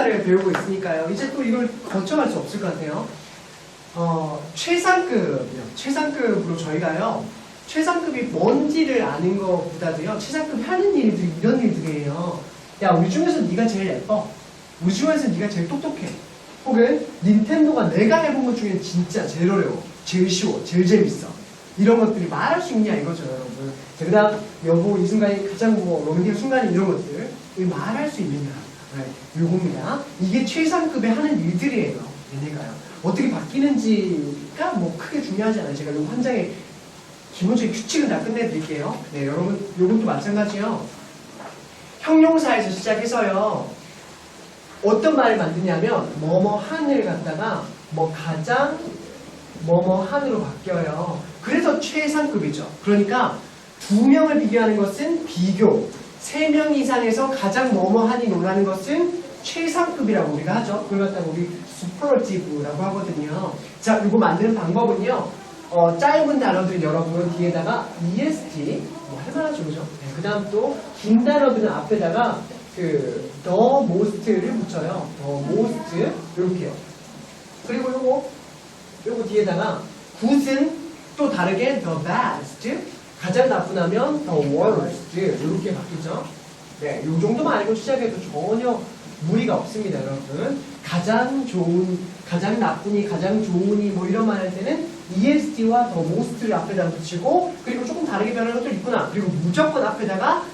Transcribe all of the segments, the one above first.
형용사를 배우고 있으니까요. 이제 또 이걸 거쳐갈 수 없을 것 같아요. 어, 최상급이요. 최상급으로 저희가요. 최상급이 뭔지를 아는 것보다도요. 최상급이 하는 일들이 이런 일들이에요. 야, 우리 중에서 네가 제일 예뻐. 우리 중에서 네가 제일 똑똑해. 혹은 닌텐도가 내가 해본 것 중에 진짜 제일 어려워. 제일 쉬워. 제일 재밌어. 이런 것들이 말할 수 있냐 이거죠, 여러분. 자, 그 다음, 여보, 이 순간이 가장 뭐, 로맨틱 순간이 이런 것들. 이 말할 수 있느냐. 네, 요겁니다. 이게 최상급의 하는 일들이에요. 얘네가요. 어떻게 바뀌는지가 뭐 크게 중요하지 않아요. 제가 요한 장에 기본적인 규칙을 다 끝내드릴게요. 네, 여러분, 요것도 마찬가지요. 형용사에서 시작해서요. 어떤 말을 만드냐면, 뭐뭐 한을 갖다가 뭐 가장 뭐뭐 한으로 바뀌어요. 그래서 최상급이죠. 그러니까 두 명을 비교하는 것은 비교, 세명 이상에서 가장 한이 논하는 것은 최상급이라고 우리가 하죠. 그걸 갖다가 우리 슈퍼러티브라고 하거든요. 자, 이거 만드는 방법은요. 어, 짧은 단어들은 여러분 뒤에다가 est 뭐 할만하죠, 그죠? 네, 그 다음 또 긴 단어들은 앞에다가 그 the most를 붙여요. the most 이렇게요. 그리고 요거 요거 뒤에다가 굿은 또 다르게 the best 가장 나쁜 하면 the worst 이렇게 바뀌죠. 네, 요 정도만 알고 시작해도 전혀 무리가 없습니다, 여러분. 가장 좋은, 가장 나쁘니, 가장 좋으니 뭐 이런 말 할 때는 est와 the most를 앞에다 붙이고 그리고 조금 다르게 변하는 것도 있구나. 그리고 무조건 앞에다가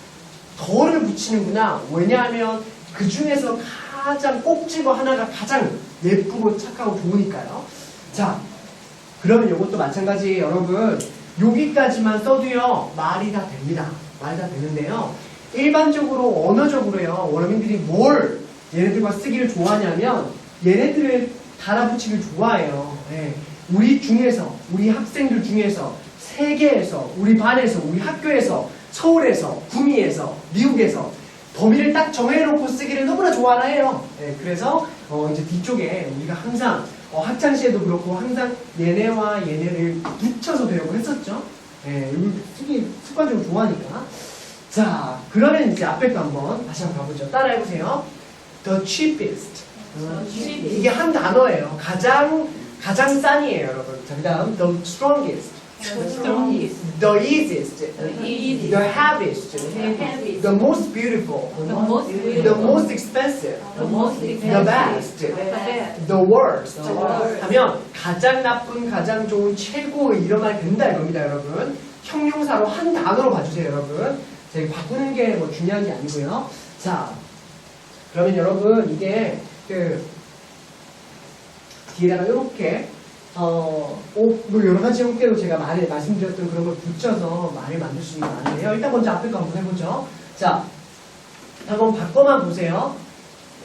더를 붙이는구나. 왜냐하면 그 중에서 가장 꼭 집어 하나가 가장 예쁘고 착하고 좋으니까요. 자, 그러면 이것도 마찬가지예요, 여러분. 여기까지만 써도요, 말이 다 됩니다. 말이 다 되는데요. 일반적으로, 언어적으로요, 원어민들이 뭘 얘네들과 쓰기를 좋아하냐면, 얘네들을 달아붙이기를 좋아해요. 예. 우리 중에서, 우리 학생들 중에서, 세계에서, 우리 반에서, 우리 학교에서, 서울에서, 구미에서, 미국에서, 범위를 딱 정해놓고 쓰기를 너무나 좋아하나 해요. 예, 그래서 어, 이제 뒤쪽에 우리가 항상 어, 학창 시에도 그렇고 항상 얘네와 얘네를 붙여서 배우고 했었죠. 예, 쓰기 습관적으로 좋아하니까. 자, 그러면 이제 앞에 거 한번 다시 한번 가보죠. 따라해보세요. The cheapest. cheapest. 이게 한 단어예요. 가장 가장 싼이에요, 여러분. 자, 그다음 the strongest, The easiest, The heaviest, The most beautiful, The most expensive, The best, The worst. 하면 가장 나쁜, 가장 좋은, 최고 이런 말이 된다 이겁니다, 여러분. 형용사로 한 단어로 봐주세요, 여러분. 자, 이거 바꾸는 게 뭐 중요한 게 아니고요. 자, 그러면 여러분 이게 그 뒤에다가 이렇게 어, 오, 뭐 여러 가지 형태로 제가 말을 말씀드렸던 그런 걸 붙여서 말을 만들 수 있는 거 아니에요. 일단 먼저 앞에 거 한번 해보죠. 자, 한번 바꿔만 보세요.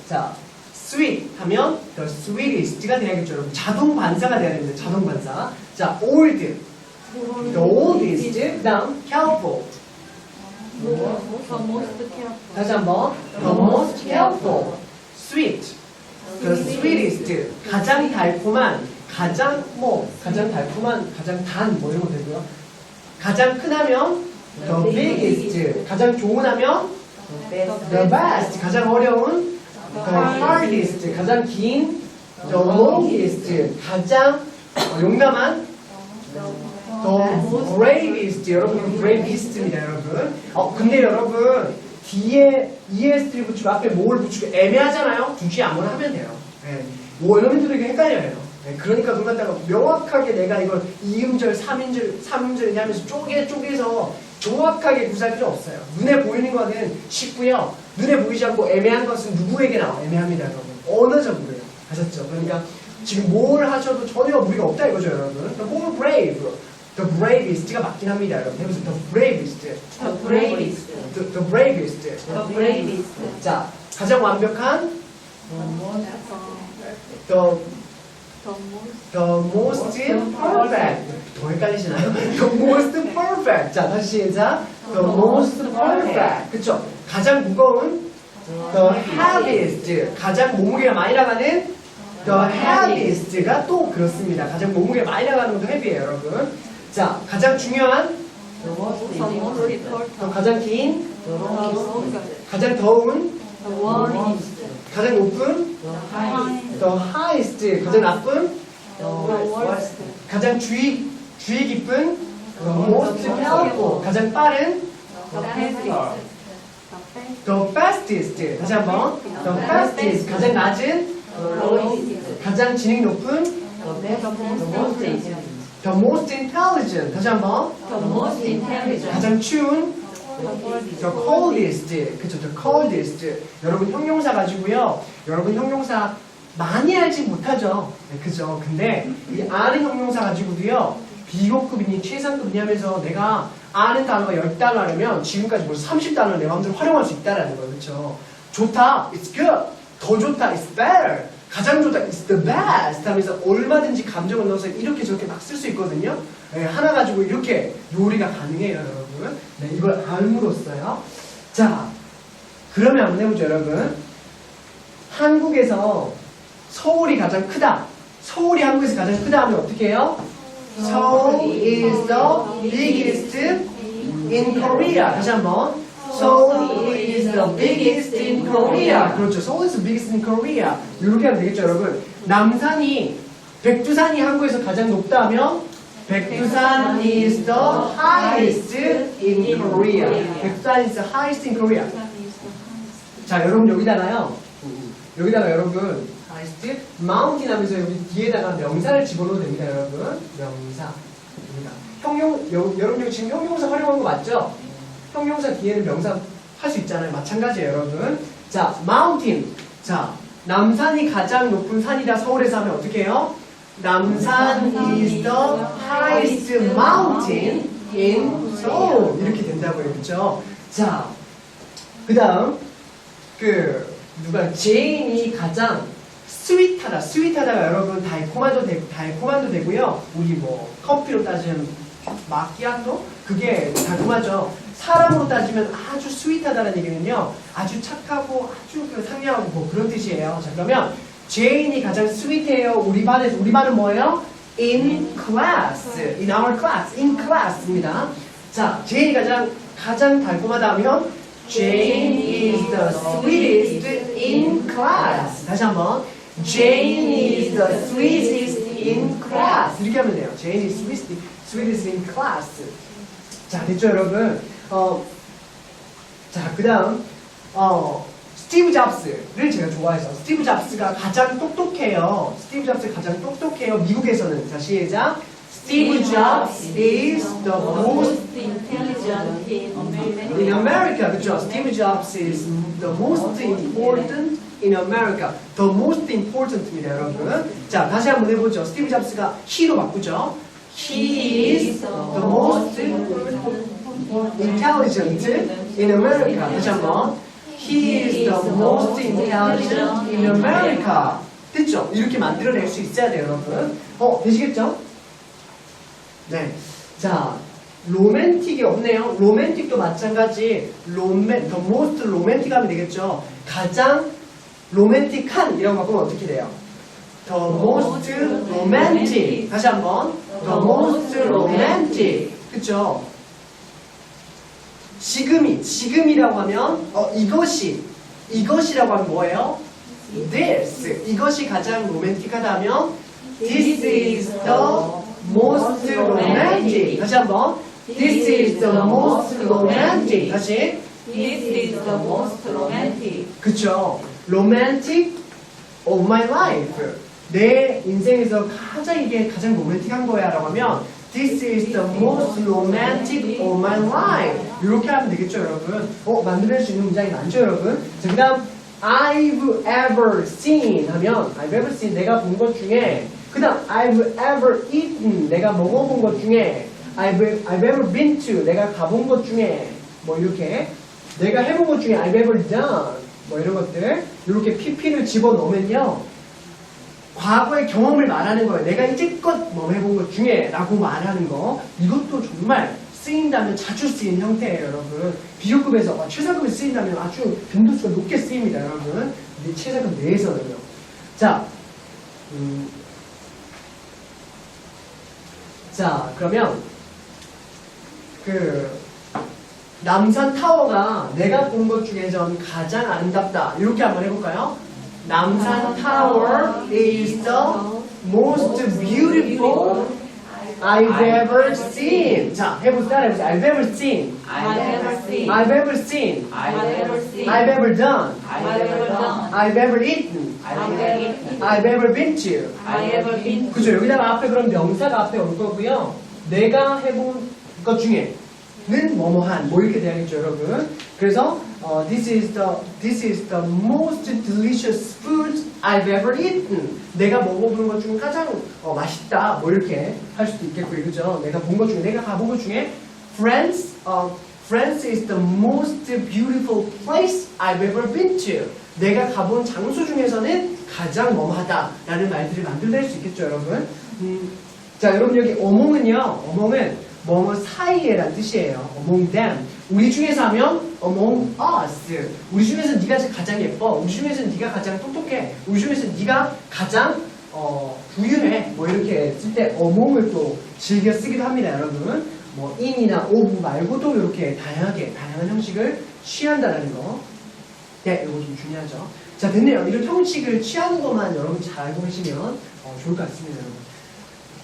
자, sweet 하면 the sweetest가 돼야겠죠, 여러분. 자동 반사가 돼야 됩니다. 자동 반사. 자, old, the oldest. 그다음 careful. The most careful. 다시 한번 the most careful, sweet, the sweetest. 가장 달콤한, 가장 뭐 가장 달콤한, 가장 단 뭐 이런 거 되고요. 가장 큰 하면 the biggest. 가장 좋은 하면 the best. 가장 어려운 the hardest. 가장 긴 the longest. 가장 어, 용감한 the bravest. 여러분 bravest입니다, 여러분. 어 근데 여러분 뒤에 ES를 붙이고 앞에 뭘 붙이고 애매하잖아요. 굳이 아무나 하면 돼요. 예. 뭐 여러분들에게 헷갈려요. 예, 그러니까 그걸 갖다가 명확하게 내가 이걸 2음절, 3음절, 3음절이냐 하면서 쪼개 쪼개서 정확하게 구사할 필요 없어요. 눈에 보이는 거는 쉽고요. 눈에 보이지 않고 애매한 것은 누구에게 나와? 애매합니다, 여러분. 언어적으로요. 아셨죠? 그러니까 지금 뭘 하셔도 전혀 무리가 없다 이거죠, 여러분. The more brave, the bravest가 맞긴 합니다, 여러분. 해보세요. The bravest, The bravest. the, the bravest. The bravest. 자, 가장 완벽한 The most. the the most perfect. 더 헷갈리시나요? The most perfect. 자, 다시 시작. The most perfect. 그쵸? 가장 무거운 the heaviest. 가장 몸무게가 많이 나가는 the heaviest가 또 그렇습니다. 가장 몸무게가 많이 나가는 것도 헤비예요, 여러분. 자, 가장 중요한 The most important. 또 가장 긴 The longest. 가장 더운 The warmest. 가장 높은 The highest. the highest 가장 나쁜 The worst. 가장 주의 주의 깊은 the most powerful 가장 빠른 The fastest. the fastest 다시 한 번 the fastest 가장 낮은 The lowest. 가장 지능 높은 The most intelligent. the most intelligent 다시 한 번 The most intelligent. 가장 추운 The coldest. 그쵸 the coldest. 여러분 형용사 가지고요. 여러분 형용사 많이 알지 못하죠? 네, 그죠? 근데 이 아는 형용사 가지고도요 비고급이니 최상급이니 하면서 내가 아는 단어가 10단어 하려면 지금까지 벌써 30단어를 내 마음대로 활용할 수 있다라는 거예요. 그쵸? 좋다 it's good. 더 좋다 it's better. 가장 좋다 it's the best 하면서 얼마든지 감정을 넣어서 이렇게 저렇게 막 쓸 수 있거든요. 네, 하나 가지고 이렇게 요리가 가능해요 여러분. 네, 이걸 알므로써요. 자 그러면 한번 해보죠 여러분? 한국에서 서울이 가장 크다. 서울이 한국에서 가장 크다 하면 어떻게 해요? 서울 is the biggest in Korea. 다시 한번. 서울 is the biggest in Korea. 그렇죠. 서울 is the biggest in Korea. 이렇게 하면 되겠죠 여러분? 남산이 백두산이 한국에서 가장 높다 하면 백두산 is the highest in Korea. 백두산 is the highest in Korea. 자 여러분 여기다가요. 여기다가 여러분 highest mountain 하면서 여기 뒤에다가 명사를 집어넣어도 됩니다 여러분. 명사입니다. 형용 여, 여러분 지금 형용사 활용한 거 맞죠? 형용사 뒤에는 명사 할 수 있잖아요. 마찬가지예요 여러분. 자 mountain 자 남산이 가장 높은 산이다 서울에서 하면 어떻게 해요? 남산 is the highest mountain in Seoul. 이렇게 된다고요 그렇죠? 자 그 다음 그 누가? 제인이 가장 스윗하다. 스윗하다가 여러분 달콤하도 되고 달콤한도 되고요. 우리 뭐 커피로 따지면 마키아토? 그게 달콤하죠. 사람으로 따지면 아주 스윗하다는 얘기는요. 아주 착하고 아주 그 상냥하고 뭐 그런 뜻이에요. 자 그러면 제인이 가장 스윗해요 우리 반에서 우리 반은 뭐예요? in class in our class in class입니다 자 제인이 가장 가장 달콤하다 하면 Jane is the sweetest in class. 다시 한번. Jane is the sweetest in class. 이렇게 하면 돼요. Jane is sweetest, sweetest in class. 자, 됐죠, 여러분? 어, 자, 그 다음, 어, 스티브 잡스를 제가 좋아해서. 스티브 잡스가 가장 똑똑해요. 스티브 잡스가 가장 똑똑해요. 미국에서는. 자, 시작. Steve Jobs is the most most intelligent in America. In America, 그죠? Steve Jobs is the most important in America. The most important입니다, 여러분. 자, 다시 한번 해보죠. 스티브 잡스가 he로 바꾸죠. He is the most intelligent in America. 다시 한번. He is the most intelligent in America. 됐죠? 이렇게 만들어낼 수 있어야 돼요, 여러분. 어, 되시겠죠? 네. 자, 로맨틱이 없네요. 로맨틱도 마찬가지. 로맨, the most romantic 하면 되겠죠. 가장 로맨틱한 이라고 바꾸면 어떻게 돼요? The most romantic. 다시 한번. The most romantic. 그쵸? 지금이, 지금이라고 하면, 어, 이것이, 이것이라고 하면 뭐예요? This. 이것이 가장 로맨틱하다 하면, This is the most romantic. 다시 한번. This is the most romantic. 다시. This is the most romantic. 그쵸. romantic of my life. 내 인생에서 가장 이게 가장 로맨틱한 거야 라고 하면 This is the most romantic of my life. 이렇게 하면 되겠죠, 여러분? 어, 만들어낼 수 있는 문장이 많죠, 여러분? 자, 그 다음, I've ever seen 하면, I've ever seen, 내가 본 것 중에, 그 다음, I've ever eaten, 내가 먹어본 것 중에, I've, I've ever been to, 내가 가본 것 중에, 뭐 이렇게, 내가 해본 것 중에, I've ever done, 뭐 이런 것들, 이렇게 PP를 집어넣으면요, 과거의 경험을 말하는 거예요. 내가 이제껏 뭐 해본 것 중에 라고 말하는 거. 이것도 정말 쓰인다면 자주 쓰이는 형태예요, 여러분. 비교급에서, 아, 최상급에서 쓰인다면 아주 빈도수가 높게 쓰입니다, 여러분. 근데 최상급 내에서는요. 자, 음, 자, 그러면, 그, 남산 타워가 내가 본 것 중에선 가장 아름답다. 이렇게 한번 해볼까요? 남산 타워 is the most beautiful I've ever seen. 자, 해보세요. 해보세요. I've ever seen. I've ever seen. I've ever seen. I've ever seen. I've ever done. I've ever done. I've ever eaten. I've ever eaten. I've ever been to. I've ever been to. 그죠? 여기다가 앞에 그런 명사가 앞에 올 거고요. 내가 해본 것 중에 는 뭐뭐한 뭐 이렇게 돼야겠죠, 여러분. 그래서 어, this is the this is the most delicious food I've ever eaten. 내가 먹어본 것 중 가장 어, 맛있다. 뭐 이렇게 할 수도 있겠고요, 그죠? 내가 본 것 중에 내가 가본 것 중에 France, 어, France is the most beautiful place I've ever been to. 내가 가본 장소 중에서는 가장 뭐뭐하다라는 말들을 만들어낼 수 있겠죠, 여러분. 음, 자, 여러분 여기 어몽은요, 어몽은 뭐뭐 사이에란 뜻이에요. among them. 우리 중에서 하면 among us. 우리 중에서 네가 가장 예뻐. 우리 중에서 네가 가장 똑똑해. 우리 중에서 네가 가장 어, 부유해. 뭐 이렇게 쓸 때 among을 또 즐겨 쓰기도 합니다, 여러분. 뭐 in이나 of 말고도 이렇게 다양하게 다양한 형식을 취한다는 거. 네, 이거 좀 중요하죠. 자, 됐네요. 이런 형식을 취하는 것만 여러분 잘 알고 계시면 어, 좋을 것 같습니다, 여러분.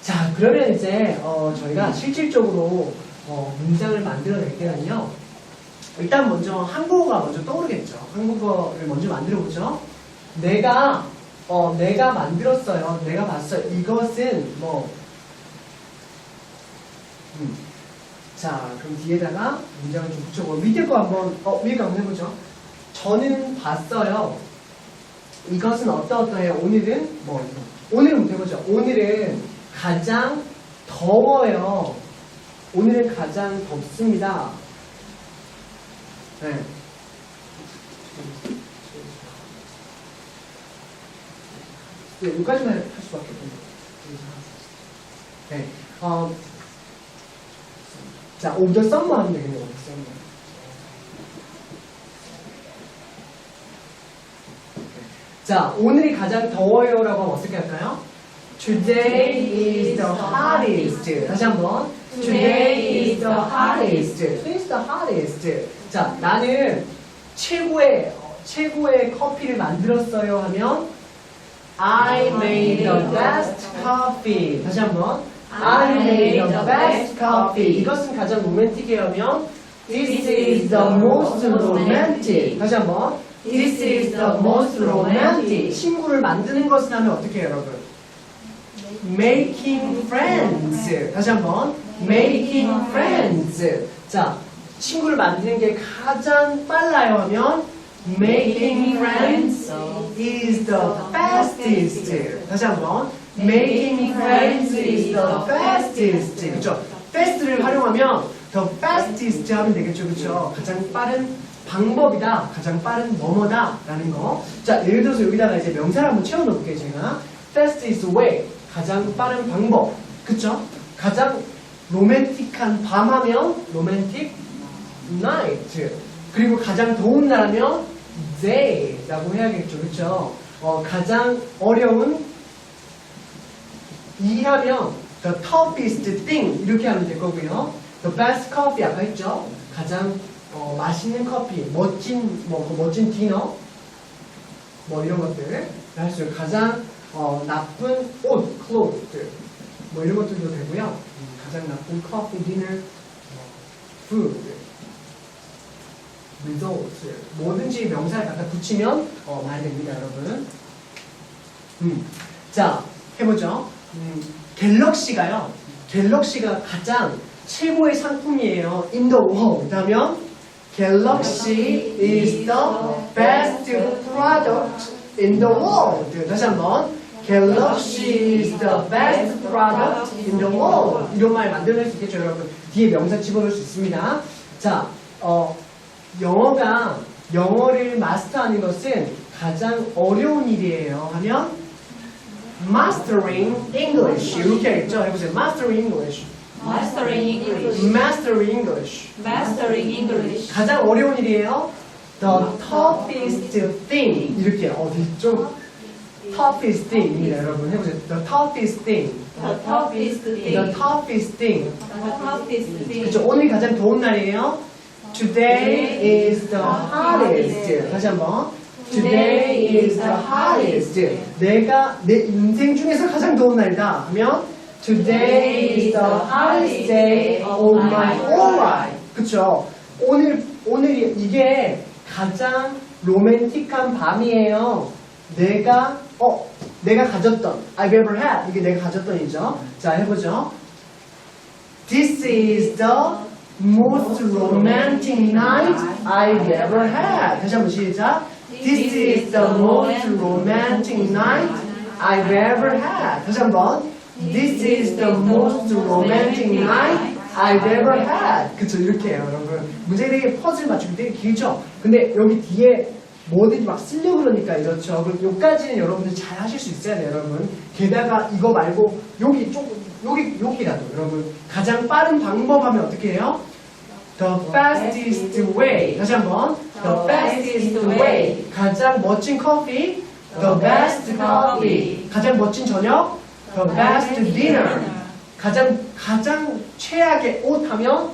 자, 그러면 이제 어, 저희가 실질적으로 어, 문장을 만들어낼 때는요. 일단 먼저 한국어가 먼저 떠오르겠죠. 한국어를 먼저 만들어 보죠. 내가 어, 내가 만들었어요. 내가 봤어요. 이것은 뭐 음. 자, 그럼 뒤에다가 문장을 좀 붙여보고 밑에 거 한번 어, 위에 거 한번 해보죠. 저는 봤어요. 이것은 어떠어떠해요? 오늘은 뭐. 오늘은 못 해보죠. 오늘은 가장 더워요. 오늘은 가장 덥습니다. 네. 네, 여기까지만 할 수밖에 없네요. 네. 어, 자, 오더 썸머 하면 되겠네요. 썸머. 자, 오늘이 가장 더워요라고 하면 어떻게 할까요? Today is the hottest. 다시 한번. Today is the hottest. Today is the hottest. 자, 나는 최고의 어, 최고의 커피를 만들었어요 하면 I made the best coffee. 다시 한번. I made the best coffee. 이것은 가장 로맨틱해요 하면 This is the most romantic. 다시 한번. This is the most romantic. 친구를 만드는 것은 하면 어떻게 해요, 여러분? Making friends. 다시 한번. Making friends. 자, 친구를 만드는 게 가장 빨라요 하면 Making friends is the fastest. 다시 한번. Making friends is the fastest. 그죠? fast를 활용하면 the fastest 하면 되겠죠. 그죠? 가장 빠른 방법이다. 가장 빠른 뭐뭐다. 라는 거. 자, 예를 들어서 여기다가 이제 명사를 한번 채워 놓을게요. 제가. fastest way. 가장 빠른 방법. 그쵸? 가장 로맨틱한 밤 하면 로맨틱 night. 그리고 가장 더운 날 하면 day라고 해야겠죠. 그쵸? 어, 가장 어려운 일하면 the toughest thing 이렇게 하면 될 거고요. the best coffee 아까 했죠. 가장 어, 맛있는 커피, 멋진 뭐그 멋진 디너 뭐 이런 것들 할 수 있어요. 가장 어, 나쁜 옷, clothes 뭐 이런 것들도 되고요. 음, 가장 나쁜 커피, 디너, 뭐, food, result 뭐든지 명사를 갖다 붙이면 어, 말이 됩니다, 여러분. 음, 자 해보죠. 음, 갤럭시가요. 갤럭시가 가장 최고의 상품이에요. In the world. 하면 Galaxy is the best product in the world. 다시 한번. Galaxy is the best product in the world. 이런 말 만들어낼 수 있겠죠, 여러분. 뒤에 명사 집어넣을 수 있습니다. 자, 어, 영어가 영어를 마스터하는 것은 가장 어려운 일이에요. 하면 mastering English 이렇게 하겠죠. 해보세요. mastering English. Mastering English. mastering English. Mastering English. 가장 어려운 일이에요. The toughest thing 이렇게 어디 좀 toughest thing입니다, 여러분. 해보세요. The toughest thing. The toughest The thing. toughest thing. The toughest thing. 그렇죠. 오늘 가장 더운 날이에요. Today is the hottest. 다시 한번. Today is the hottest. 내가 내 인생 중에서 가장 더운 날이다 하면 Today is the hottest day of my whole life. 그쵸? 오늘, 오늘 이게 가장 로맨틱한 밤이에요. 내가, 어, 내가 가졌던, I've ever had. 이게 내가 가졌던이죠. 자, 해보죠. This is the most romantic night I've ever had. 다시 한번 시작. This is the most romantic night I've ever had. 다시 한번. This is the most romantic night I've ever had. 그쵸, 이렇게 해요, 여러분. 문제 되게 퍼즐 맞추기 되게 길죠? 근데 여기 뒤에 뭐든지 막 쓰려고 그러니까 이렇죠. 그럼 여기까지는 여러분들 잘 하실 수 있어야 돼요, 여러분. 게다가 이거 말고 여기 조금, 여기, 여기라도 여러분. 가장 빠른 방법 하면 어떻게 해요? The fastest way. 다시 한번. The fastest way. 가장 멋진 커피. The best coffee. 가장 멋진 저녁. The best dinner. 가장 가장 최악의 옷 하면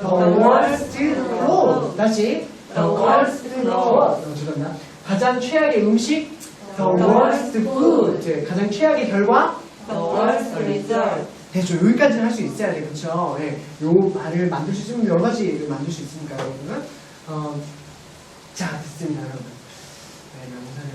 The worst clothes. 다시. The worst. 어, 죄송합니다. 가장 최악의 음식. The worst food. 가장 최악의 결과. The worst result. 대충 여기까지는 할 수 있어야 돼, 그쵸? 예, 요 말을 만들 수 있으면 여러 가지를 만들 수 있으니까, 여러분은. 어, 자, 됐습니다, 여러분. 네, 명사를